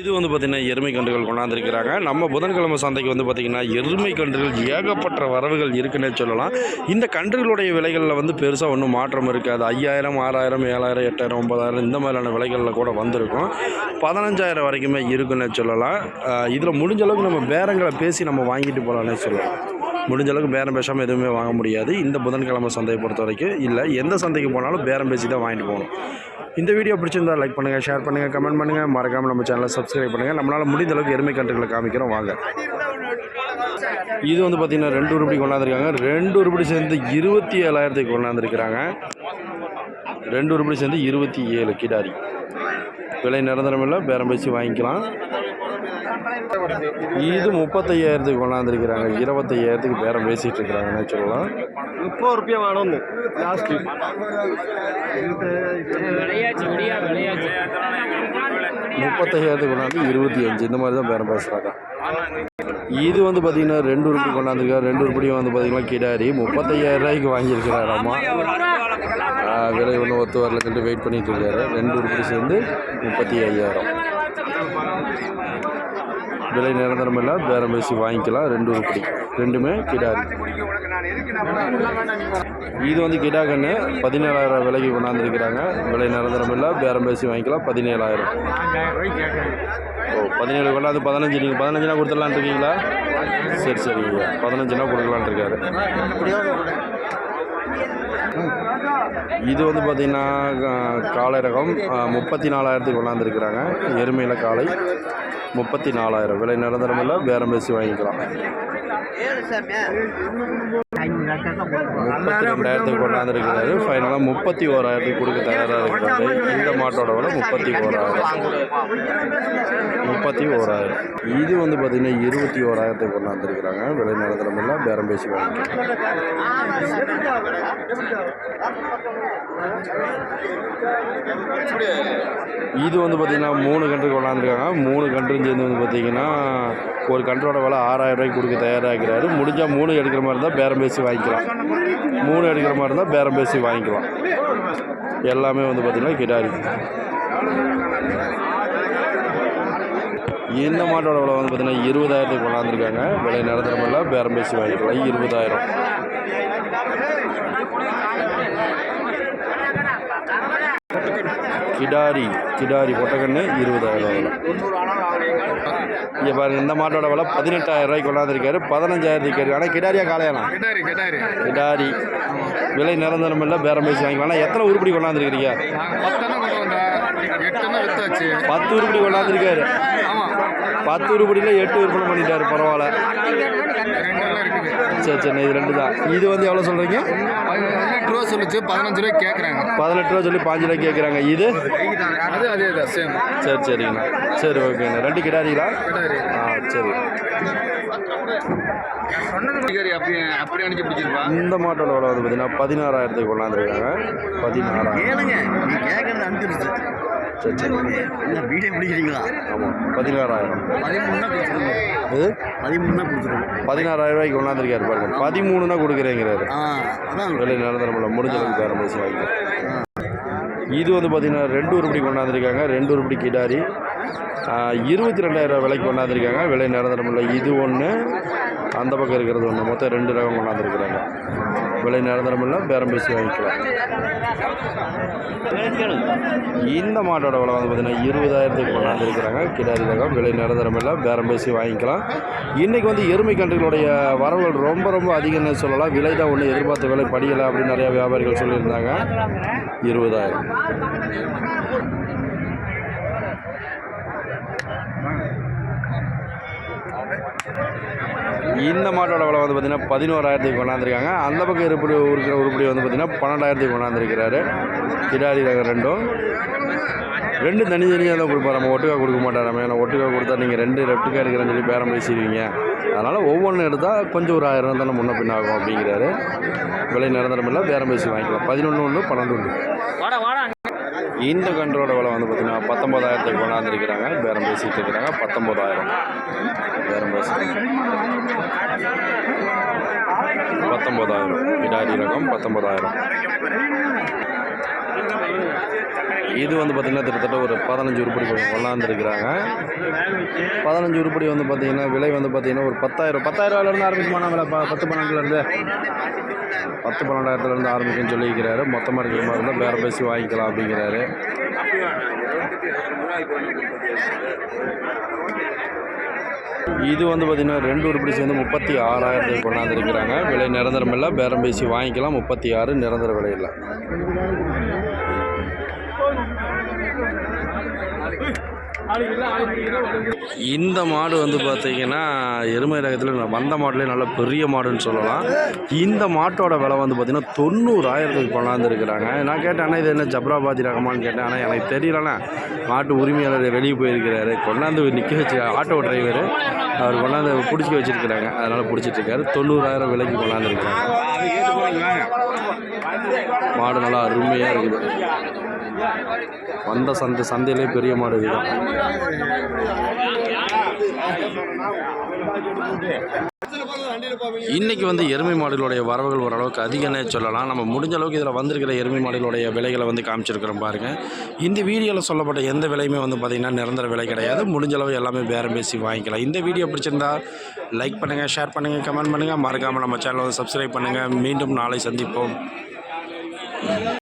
இது வந்து பார்த்திங்கன்னா எருமை கன்றுகள் கொண்டாந்துருக்கிறாங்க. நம்ம புதன்கிழமை சந்தைக்கு வந்து பார்த்திங்கன்னா எருமை கன்றுகள் ஏகப்பட்ட வரவுகள் இருக்குன்னே சொல்லலாம். இந்த கன்றுகளுடைய விலைகளில் வந்து பெருசாக ஒன்றும் மாற்றம் இருக்காது. ஐயாயிரம் ஆறாயிரம் ஏழாயிரம் எட்டாயிரம் ஒன்பதாயிரம் இந்த மாதிரியான விலைகளில் கூட வந்திருக்கும். பதினஞ்சாயிரம் வரைக்குமே இருக்குன்னே சொல்லலாம். இதில் முடிஞ்ச அளவுக்கு நம்ம பேரங்களை பேசி நம்ம வாங்கிட்டு போகலான்னே சொல்லலாம். முடிஞ்ச அளவுக்கு பேரம் பேசாமல் எதுவுமே வாங்க முடியாது. இந்த புதன்கிழமை சந்தையை பொறுத்த வரைக்கும் இல்லை. எந்த சந்தைக்கு போனாலும் பேரம் பேசி தான் வாங்கிட்டு போகணும். இந்த வீடியோ பிடிச்சிருந்தா லைக் பண்ணுங்கள் ஷேர் பண்ணுங்கள் கமெண்ட் பண்ணுங்கள் மறக்காமல் நம்ம சேனலை சப்ஸ்கிரைப் பண்ணுங்கள் நம்மளால் முடிந்த அளவுக்கு எருமை கன்றுகளை காமிக்கிறோம். வாங்க. இது வந்து பார்த்திங்கன்னா ரெண்டு உருப்படி கொண்டாந்துருக்காங்க. ரெண்டு உருப்படி சேர்ந்து இருபத்தி ஏழாயிரத்துக்கு கொண்டாந்துருக்கிறாங்க. ரெண்டு உருப்படி சேர்ந்து இருபத்தி ஏழு கிடாரி. விலை நிரந்தரம் இல்லை. பேரம் பேசி வாங்கிக்கலாம். இது முப்பத்தையாயிரத்துக்கு கொண்டாந்துருக்கிறாங்க. இருபத்தையாயிரத்துக்கு பேரம் பேசிகிட்டு இருக்கிறாங்கன்னு சொல்லலாம். முப்பது ரூபாய் வேணும்னு. லாஸ்ட் முப்பத்தையாயிரத்துக்கு கொண்டாந்து இருபத்தி அஞ்சு இந்த மாதிரி தான் பேரம் பேசுகிறாங்க இது வந்து பார்த்தீங்கன்னா ரெண்டு உருப்படி கொண்டாந்துருக்காரு. ரெண்டு உருப்படியும் வந்து பார்த்தீங்கன்னா கிடாரி. முப்பத்தையாயிரம் ரூபாய்க்கு வாங்கியிருக்கிறாரு அம்மா. விலை ஒன்றும் ஒத்து வரலன்ட்டு வெயிட் பண்ணிட்டு இருக்காரு ரெண்டு உருப்படி சேர்ந்து முப்பத்தி ஐயாயிரம் விலை நிரந்தரம் இல்லை பேரம் பேசி வாங்கிக்கலாம். ரெண்டு உருப்படி ரெண்டுமே கிடாரி. இது வந்து கிடா கண்ணு பதினேழாயிரம் விலைக்கு கொண்டாந்துருக்கிறாங்க. விலை நிரந்தரம் இல்லை பேரம் பேசி வாங்கிக்கலாம் பதினேழாயிரம். ஓ பதினேழு கொண்டாந்து பதினஞ்சு நீங்கள் பதினஞ்சுனா கொடுத்துடலான் இருக்கீங்களா? சரி சரிங்க பதினஞ்சுனா கொடுக்கலான் இருக்காரு. இது வந்து பார்த்திங்கன்னா காலை ரகம் முப்பத்தி நாலாயிரத்துக்கு கொண்டாந்துருக்குறாங்க. எருமையில் காளை முப்பத்தி நாலாயிரம் விலை நிரந்தரம் இல்லை பேரம் பேசி வாங்கிக்கலாம். முப்பத்தி ரெண்டாயிரத்துக்கு கொண்டாந்துருக்கிறாரு. ஃபைனலாக முப்பத்தி ஓராயிரத்துக்கு கொடுக்க தயாராக இருக்கிறாரு இந்த மாட்டோட விலை முப்பத்தி ஓராயிரம். முப்பத்தி ஓராயிரம். இது வந்து பார்த்திங்கன்னா இருபத்தி ஓராயிரத்துக்கு கொண்டாந்துருக்கிறாங்க. விலை நிரந்தரம் இல்லை. பேரம் பேசி வாங்கிக்கலாம். இது வந்து பார்த்திங்கன்னா மூணு கன்று கொண்டாந்துருக்காங்க மூணு கன்றும் சேர்ந்து வந்து பார்த்திங்கன்னா ஒரு கன்றோட விலை ஆறாயிரம் ரூபாய்க்கு கொடுக்க தயாராகிறாரு. முடிஞ்சால் மூணு எடுக்கிற மாதிரி இருந்தால் பேரம் பேசி வாங்கிக்கலாம். மூணு எடுக்கிற மாதிரி இருந்தால் பேரம் பேசி வாங்கிக்கலாம். எல்லாமே வந்து பார்த்திங்கன்னா கிடாரி. இந்த மாட்டோட விலை வந்து பார்த்திங்கன்னா இருபதாயிரத்துக்கு கொண்டாந்துருக்காங்க விலை நிரந்தரமில்ல பேரம் பேசி வாங்கிக்கலாம். இருபதாயிரம். கிடாரி கிடாரி பொட்டக்கண்ணு இருபதாயிரம். இங்கே பாருங்க இந்த மாட்டோட விலை பதினெட்டாயிரம் ரூபாய்க்கு கொண்டாந்துருக்காரு. பதினஞ்சாயிரத்துக்கு இருக்கு ஆனால் கிடாரியா கெட்டாரி கிடாரி விலை நிரந்தரம் இல்லை பேரம் பேசி வாங்கிக்கலாம். எத்தனை உருப்படி கொண்டாந்துருக்கிறீங்க? பத்து உருப்படி கொண்டாந்துருக்காரு. பத்து உருப்படியில் எட்டு விற்பனை பண்ணிட்டாரு பரவாயில்ல. சரி சரி இது ரெண்டு தான். இது வந்து எவ்வளோ சொல்கிறீங்க பதினெட்டு ரூபா சொல்லிச்சு பதினஞ்சு ரூபாய் கேட்குறாங்க பதினெட்டு ரூபா சொல்லி பாஞ்சு ரூபாய் கேட்குறாங்க இது? அது அதே தான் சேம் சரி சரிங்கண்ணா. சரி ஓகேண்ணா ரெண்டு கிடாரிங்களா? ஆ சரி. இந்த மாட்டோட விலை வந்து பார்த்தீங்கன்னா பதினாறாயிரத்துக்கு கொண்டாந்துருக்காங்க. பதினாறாயிரம். சரி சரி என்ன வீடியோ பிடிக்கிறீங்களா ஆமாம் பதினாறாயிரம். பதிமூணுனா கொடுத்துருங்க. இது பதிமூணுனா கொடுத்துருங்க. பதினாறாயிரம் ரூபாய்க்கு கொண்டாந்துருக்காரு பாருங்க. பதிமூணுனா கொடுக்குறேங்கிறாரு. ஆ அதான். விலை நிரந்தரமில்ல முடிஞ்ச அளவுக்கு பேரம் பேசி வாங்கிக்கலாம் இது வந்து பார்த்திங்கன்னா ரெண்டு உருப்படி கொண்டாந்துருக்காங்க. ரெண்டு உருப்படி கிடாரி இருபத்தி ரெண்டாயிரம் விலைக்கு கொண்டாந்துருக்காங்க. விலை நிரந்தரமில்ல இது ஒன்று அந்த பக்கம் இருக்கிறது ஒன்று மொத்தம் ரெண்டு ரகம் கொண்டாந்துருக்குறாங்க. விலை நிரந்தரமில்ல பேரம் பேசி வாங்கிக்கலாம். இந்த மாட்டோட விலை வந்து பார்த்திங்கன்னா இருபதாயிரத்துக்கு கொண்டாந்துருக்குறாங்க. கிடாரி ரகம். விலை நிரந்தரமில்ல பேரம் பேசி வாங்கிக்கலாம். இன்றைக்கி வந்து எருமை கன்றுகளுடைய வரவுகள் ரொம்ப ரொம்ப அதிகம்னு சொல்லலாம். விலை தான் ஒன்று எதிர்பார்த்த விலை. படியலை அப்படின்னு நிறையா வியாபாரிகள் சொல்லியிருந்தாங்க. இருபதாயிரம். இந்த மாட்டோட விலை வந்து பார்த்திங்கன்னா பதினோராயிரத்துக்கு கொண்டாந்துருக்காங்க. அந்த பக்கம் இருப்படி இருக்கிற உருப்படி வந்து பார்த்திங்கன்னா பன்னெண்டாயிரத்துக்கு கொண்டாந்துருக்கிறாரு. கிடாரி ரகம் ரெண்டும். ரெண்டு தனித்தனியாக தான் கொடுப்பார். நம்ம ஒட்டுக்கா கொடுக்க மாட்டார். நம்ம ஏன்னா ஒட்டுக்கா கொடுத்தா நீங்கள் ரெண்டு ரெப்டுக்கா இருக்கிறேன்னு சொல்லி பேரம் பேசிடுவீங்க. அதனால் ஒவ்வொன்றும் எடுத்தால் கொஞ்சம் ஒரு ஆயிரம் தானே முன்ன பின்ன ஆகும் அப்படிங்கிறாரு. விலை நிரந்தரம் இல்லை. பேரம் பேசி வாங்கிக்கலாம். பதினொன்று ஒன்று பன்னெண்டு ஒன்று இந்த கன்றோட விலை வந்து பார்த்திங்கன்னா பத்தொம்பதாயிரத்துக்கு கொண்டாந்துருக்கிறாங்க. பேரம் பேசிகிட்டு இருக்கிறாங்க. பத்தொம்பதாயிரம் பேரம் பேசி பத்தொம்பதாயிரம் பிடாரி ரகம் பத்தொம்பதாயிரம் இது வந்து பார்த்திங்கன்னா கிட்டத்தட்ட ஒரு பதினஞ்சு உருப்படி கொண்டாந்துருக்கிறாங்க. பதினஞ்சு உருப்படி வந்து பார்த்திங்கன்னா விலை வந்து பார்த்திங்கன்னா ஒரு பத்தாயிரம் பத்தாயிரரூவாலேருந்து ஆரம்பிக்குமா விலை ப- பத்து பன்னெண்டுலேருந்து? பத்து பன்னெண்டாயிரத்துலேருந்து ஆரம்பிக்கும்னு சொல்லியிருக்கிறாரு. மொத்தமாக இருக்கிற மாதிரி இருந்தால் வேறு பேசி வாங்கிக்கலாம் அப்படிங்கிறாரு. இது வந்து பார்த்திங்கன்னா ரெண்டு உருப்படி சேர்ந்து முப்பத்தி ஆறாயிரத்துக்கு கொண்டாந்துருக்கிறாங்க. விலை நிரந்தரம் இல்லை. பேரம் பேசி வாங்கிக்கலாம். முப்பத்தி ஆறு நிரந்தர விலை இல்லை. இந்த மாடு வந்து பார்த்தீங்கன்னா எருமை ரகத்தில் வந்த மாடுலேயே நல்ல பெரிய மாடுன்னு சொல்லலாம். இந்த மாட்டோட விலை வந்து பார்த்தீங்கன்னா தொண்ணூறாயிரத்துக்கு கொண்டாந்துருக்குறாங்க. நான் கேட்டேன் ஆனால் இது என்ன ஜப்ராபாதி ரகமான்னு கேட்டேன். ஆனால் எனக்கு தெரியலண்ணா. மாட்டு உரிமையாளர் வெளியே போயிருக்கிறாரு. கொண்டாந்து நிற்க வச்சு ஆட்டோ டிரைவர் அவர் கொண்டாந்து பிடிச்சி வச்சிருக்கிறாங்க. அதனால் பிடிச்சிட்ருக்காரு. தொண்ணூறாயிரம் விலைக்கு கொண்டாந்துருக்குறாங்க. மாடு நல்லா அருமையாக இருக்குது. வந்த சந்தை சந்தையிலே பெரிய மாடு இதுதான் இன்னைக்கு வந்து எருமை மாடுகளுடைய வரவுகள் ஓரளவுக்கு அதிகம்னே சொல்லலாம். நம்ம முடிஞ்ச அளவுக்கு இதில் வந்திருக்கிற எருமை மாடுகளுடைய விலைகளை வந்து காமிச்சிருக்கிறோம் பாருங்க. இந்த வீடியோவில் சொல்லப்பட்ட எந்த விலையுமே வந்து பார்த்திங்கன்னா நிரந்தர விலை கிடையாது. முடிஞ்ச அளவு எல்லாமே பேரம் பேசி வாங்கிக்கலாம். இந்த வீடியோ பிடிச்சிருந்தா லைக் பண்ணுங்கள் ஷேர் பண்ணுங்கள் கமெண்ட் பண்ணுங்கள் மறக்காமல் நம்ம சேனலை வந்து சப்ஸ்கிரைப் பண்ணுங்கள் மீண்டும் நாளை சந்திப்போம்.